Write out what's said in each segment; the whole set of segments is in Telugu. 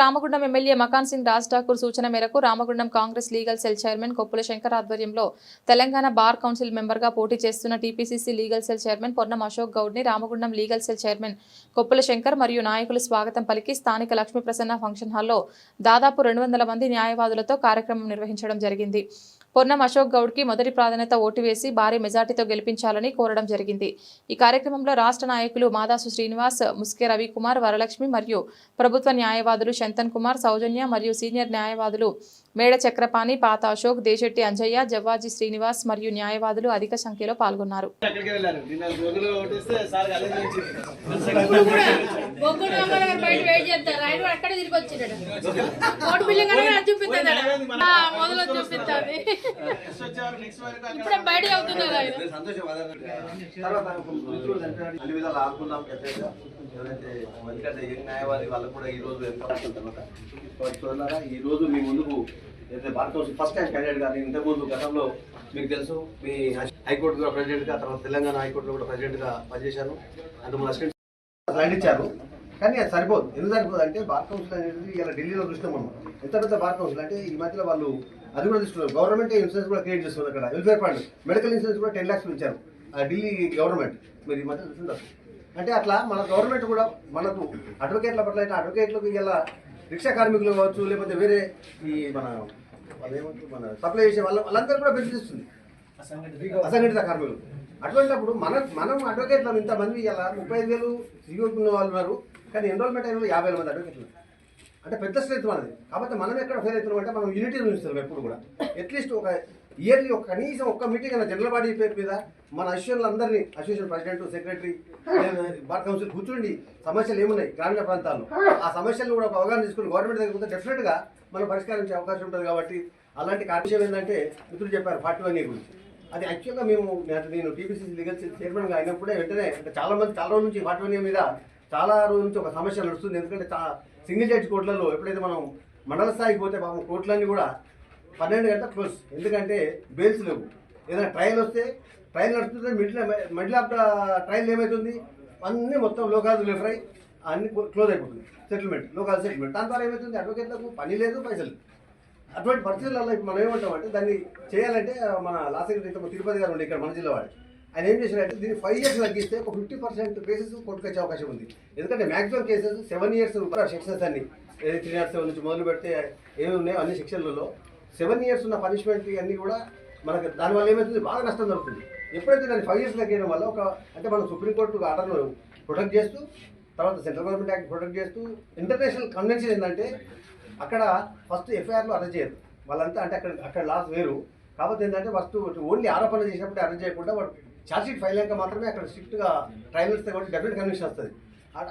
రామగుండం ఎమ్మెల్యే మకాన్ సింగ్ రాజ్ ఠాకూర్ సూచన మేరకు Ramagundam Congress legal cell chairman Koppula Shankar ఆధ్వర్యంలో తెలంగాణ బార్ కౌన్సిల్ మెంబర్గా పోటీ చేస్తున్న TPCC legal cell chairman Ponnam Ashok గౌడ్ని Ramagundam legal cell chairman Koppula Shankar మరియు నాయకులు స్వాగతం పలికి స్థానిక లక్ష్మీ ప్రసన్న ఫంక్షన్ హాల్లో దాదాపు రెండు వందల మంది న్యాయవాదులతో కార్యక్రమం నిర్వహించడం జరిగింది. పొన్నం అశోక్ గౌడ్కి మొదటి ప్రాధాన్యత ఓటు వేసి భారీ మెజార్టీతో గెలిపించాలని కోరడం జరిగింది. ఈ కార్యక్రమంలో రాష్ట్ర నాయకులు మాదాసు శ్రీనివాస్ ముస్కే రవికుమార్ వరలక్ష్మి మరియు ప్రభుత్వ న్యాయవాదులు శంతన్ కుమార్ సౌజన్య మరియు సీనియర్ న్యాయవాదులు మేడ చక్రపాణి పాత అశోక్ దేశెట్టి అంజయ్య జవ్వాజీ శ్రీనివాస్ మరియు న్యాయవాదులు అధిక సంఖ్యలో పాల్గొన్నారు. బొగ్గుడు రామారావు గారు బయట వెయిట్ చేస్తారు. ఆయన అక్కడే తిరిగి వచ్చినాడు కోటి బిల్లింగ్ అని చూపిస్తుంది ఆ, మొదలు చూపిస్తుంది ఇప్పుడే బయట అవుతున్నారు ఆయన. అన్ని విధాలు ఎవరైతే ఎందుకంటే యంగ్ న్యాయవాది వాళ్ళకు కూడా ఈ రోజు తర్వాత ఈ రోజు మీ ముందుకు అయితే భారత ఫస్ట్ టైం క్యాండిడేట్గా నేను ఇంతకుముందు గతంలో మీకు తెలుసు మీ హైకోర్టు కూడా ప్రెసిడెంట్గా తర్వాత తెలంగాణ హైకోర్టులో కూడా ప్రెసిడెంట్గా పనిచేశాను అంతకుముందు అసిస్టెంట్ ఇచ్చారు కానీ అది సరిపోదు. ఎందుకు సరిపోదు అంటే బార్ కౌన్సిల్ అనేది ఇలా ఢిల్లీలో చూసినాం మనం ఎంత పెద్ద బార్ కౌన్సిల్ అంటే ఈ మధ్యలో వాళ్ళు అది కూడా తీసుకున్నారు గవర్నమెంట్ ఇన్సూరెన్స్ కూడా క్రియేట్ చేస్తున్నారు అక్కడ. వెల్ఫేర్ ఫండ్ మెడికల్ ఇన్సూరెన్స్ కూడా టెన్ లాక్స్ ఇచ్చారు ఆ ఢిల్లీ గవర్నమెంట్ మీరు ఈ మధ్య చూసుంటారు అంటే అట్లా మన గవర్నమెంట్ కూడా మనకు అడ్వకేట్ల పట్ల అయితే అడ్వకేట్లకు ఇలా రిక్షా కార్మికులు కావచ్చు లేకపోతే వేరే ఈ మన వాళ్ళు ఏమంటారు మన సప్లై చేసే వాళ్ళ వాళ్ళందరూ కూడా బెనిఫిట్ ఇస్తుంది. అసంఘటిత కార్మికులు. అటువంటిప్పుడు మన మనం అడ్వకేట్లు ఇంతమంది ఇలా ముప్పై ఐదు వేలు సిగొట్టుకున్న వాళ్ళు ఉన్నారు. కానీ ఎన్రోల్మెంట్ అయిన యాభై వేల మంది అడ్వకేట్లు అంటే పెద్ద స్ట్రెంత్ మనది. కాబట్టి మనం ఎక్కడ ఫెయిల్ అవుతున్నాం అంటే మనం యూనిటీ చూస్తున్నాం ఎప్పుడు కూడా. అట్లీస్ట్ ఒక ఇయర్లీ ఒక కనీసం ఒక్క మీటింగ్ అయినా జనరల్ బాడీ పేరు మీద మన అసోసియేషన్లు అందరినీ association president secretary bar council కూర్చుండి. సమస్యలు ఏమున్నాయి? గ్రామీణ ప్రాంతాల్లో. ఆ సమస్యలు కూడా ఒక అవగాహన తీసుకుని గవర్నమెంట్ దగ్గర పోతే డెఫినెట్గా మనం పరిష్కరించే అవకాశం ఉంటుంది కాబట్టి అలాంటి కార్యక్రమం ఏంటంటే మిత్రులు చెప్పారు ఫార్టీ వన్ గురించి. అది యాక్చువల్గా మేము నేను- నేను టీపీసీసీ లీగల్ చైర్మన్గా అయినప్పుడే వెంటనే అంటే చాలా మంది చాలా రోజుల నుంచి ఫార్టీ మీద చాలా రోజుల నుంచి ఒక సమస్య నడుస్తుంది. ఎందుకంటే సింగిల్ జడ్జి కోర్టులలో ఎప్పుడైతే మనం మండల స్థాయికి పోతే పాపం కోర్టులన్నీ కూడా పన్నెండు గంటల క్లోజ్ ఎందుకంటే బెయిల్స్ లేవు. ఏదైనా ట్రయల్ వస్తే ట్రయల్ నడుస్తుంటే మిడిల్ మిడిల్ ఆఫ్ ట్రయల్ ఏమవుతుంది అన్నీ మొత్తం లోకాలు లేఫ్రై అన్ని క్లోజ్ అయిపోతుంది. సెటిల్మెంట్ లోకల్ సెటిల్మెంట్ దాని ద్వారా ఏమవుతుంది అడ్వకేట్లకు పని లేదు పైసలు అటువంటి పరిస్థితులలో ఇప్పుడు మనం ఏమంటామంటే దాన్ని చేయాలంటే మన లాస్ట్ ఇంత తిరుపతి గారు ఉండే ఇక్కడ మన జిల్లా వాడు. ఆయన ఏం చేశారంటే దీన్ని ఫైవ్ ఇయర్స్ తగ్గిస్తే ఒక ఫిఫ్టీ పర్సెంట్ కేసెస్ కొట్టుకొచ్చే అవకాశం ఉంది. ఎందుకంటే maximum cases seven years sections అన్ని త్రీ నాట్ సెవెన్ నుంచి మొదలు పెడితే ఏమి ఉన్నాయో అన్ని సెక్షన్లలో సెవెన్ ఇయర్స్ ఉన్న పనిష్మెంట్ అన్నీ కూడా మనకు దానివల్ల ఏమవుతుంది? బాగా నష్టం జరుగుతుంది. ఎప్పుడైతే దాన్ని ఫైవ్ ఇయర్స్ తగ్గడం వల్ల ఒక అంటే మనం సుప్రీంకోర్టు ఆర్డర్ను ప్రొటెక్ట్ చేస్తూ తర్వాత సెంట్రల్ గవర్నమెంట్ యాక్ట్ ప్రొటెక్ట్ చేస్తూ ఇంటర్నేషనల్ కన్వెన్షన్ ఏంటంటే అక్కడ ఫస్ట్ ఎఫ్ఐఆర్లో అరెస్ట్ చేయరు వాళ్ళంతా అంటే అక్కడ అక్కడ లాస్ వేరు కాకపోతే ఏంటంటే ఫస్ట్ ఓన్లీ ఆరోపణలు చేసినప్పుడు అరెస్ట్ చేయకుండా వాడు ఛార్జ్షీట్ ఫైల్ అయ్యాక మాత్రమే అక్కడ స్ట్రిక్ట్గా ట్రైల్ వస్తే కాబట్టి డెఫినెట్ కన్విక్షన్ వస్తుంది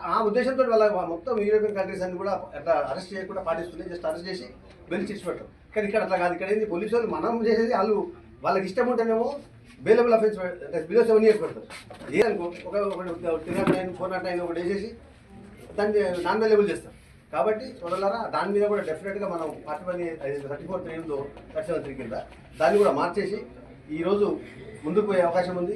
ఆ- ఉద్దేశంతో వాళ్ళ మొత్తం యూరోపియన్ కంట్రీస్ అన్ని కూడా అట్లా అరెస్ట్ చేయకుండా పాటిస్తున్నాయి జస్ట్ అరెస్ట్ చేసి బెయిల్ చేసి పెట్టరు కానీ ఇక్కడ అట్లా కాదు ఇక్కడ ఏంది పోలీసు వాళ్ళు మనం చేసేది వాళ్ళు వాళ్ళకి ఇష్టం ఉంటేనేమో bailable offence below seven years పెడతారు ఏ అనుకో ఒక three not nine four not nine ఒకటి వేసేసి దాన్ని నాన్ అవైలబుల్ చేస్తాం కాబట్టి చూడాలరా దాని మీద కూడా డెఫినెట్గా మనం forty one thirty four three ఉందో థర్టీ సెవెన్ త్రీ కింద దాన్ని కూడా మార్చేసి ఈరోజు ముందుకు పోయే అవకాశం ఉంది.